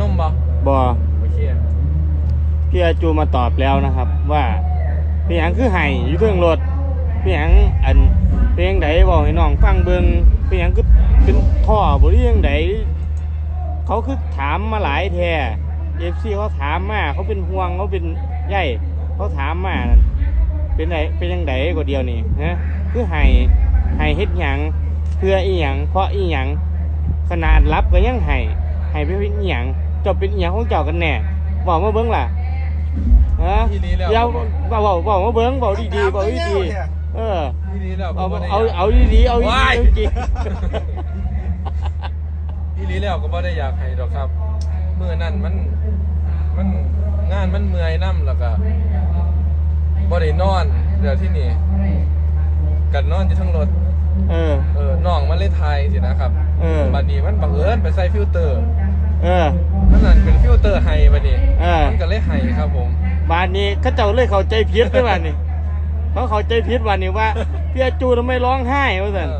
นมบ่บอโอเคพี่อาจูมาตอบแล้วนะครับ ว่าเป็นหยังคือไห้อยู่เทิงรถเป็นหยังอันเป็นหยังไดบอกให้น้องฟังเบิงเป็นหยังคือเป็นท่อบ่หรือยังไดเขาคือถามมาหลายแท้เอฟซีเขาถามมาเขาเป็นห่วงเขาเป็นใหญ่เขาถามมานั่นเป็นไดเป็นยังไงกว่าเดียวนี่นะคือไห้ไห้เฮ็ดหยังเพื่ออีหยังเพราะอีหยังขนาดรับก็ยังไห้ไห้ไปเป็นอีหยัง เจ้าเป็นอีหยังของเจ้ากันแน่บอกมาเบิ่งล่ะฮะอีหลีแล้วเดี๋ยวบอกบอกบอกมาเบิ้งบอกดีๆบอกดีๆเอออีหลีแล้วเอาก็บ่ได้เอาเอาดีๆเอาดีว้ายๆจริงอีหลีแล้วก็บ่ได้อยากให้ดอกครับมื้อนั้นมันมันงานมันเมื่อยนํแล้วก็บ่ได้นอนเดี๋ยวที่นี่กันนอนอยู่ทั้งรถเออ เออน้องมันเลยทายสินะครับเออ บัดนี้มันบังเอิญไปใส่ฟิลเตอร์ เออมันนั่น เป็นฟิลเตอร์ไฮบัดนี้เออ มันก็เลยไฮครับผมบ้านนี้เขาเจ้าเลยเข้าใจผิดด้วยบ้านนี้เขาเข้าใจผิดวันนี้ว่าพี่อาจูทำไมร้องไห้วะเอสันอ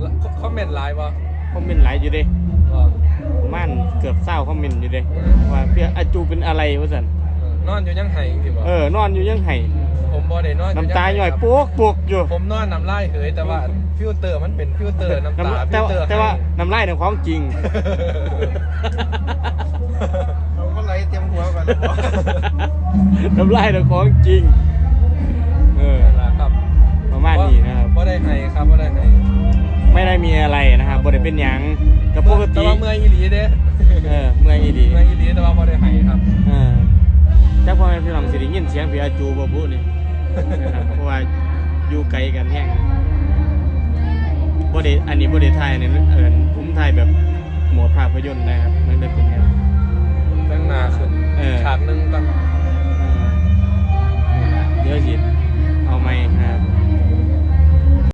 แล้วคอมเมนต์ไลน์บ่คอมเมนต์หลายอยู่เด้บ่ประมันเกือบเศร้าคอมเมนต์อยู่เด้ว่าพี่อาจูเป็นอะไรวะสันเออนอนอยู่ยังไห้จริงๆบ่เออนอนอยู่ยังไห้ผมบ่ได้นอนอยู่น้ำตาหย่อยครับปุ๊กปุ๊กอยู่ผมนอนน้ำลายเหยแต่ว่าฟิลเตอร์มันเป็นฟิลเตอร์น้ำตาน้ำฟิแต่ลว่าเตอร์แต่ว่าน้ำลายในความจริง เราก็ไล่เตรียมหัวก่อ นน้ำลายในความจริง เออ นั่นล่ะครับประมาณนี้นะครับ บ่ได้ไห้ครับบ่ได้ไห้ไม่ได้มีอะไรนะครับบ่ได้เป็นหยังกับปกแต่ติว่าเมื่อยอีหลีเด้เออเมื่อยอีดีเมื่อยอีหลีแต่ว่าบ่ได้ไห้ครับ เออจักพ่อแม่พี่น้องสิได้ยินเสียงพี่อาจูบ่บุนี่นะครับเพราะว่าอยู่ไกลกันแฮงบ่ได้อันนี้บ่ได้ถ่ายในเอิ้นผมถ่ายแบบโหมดภาพยนตร์นะครับมันเลยเป็นแนว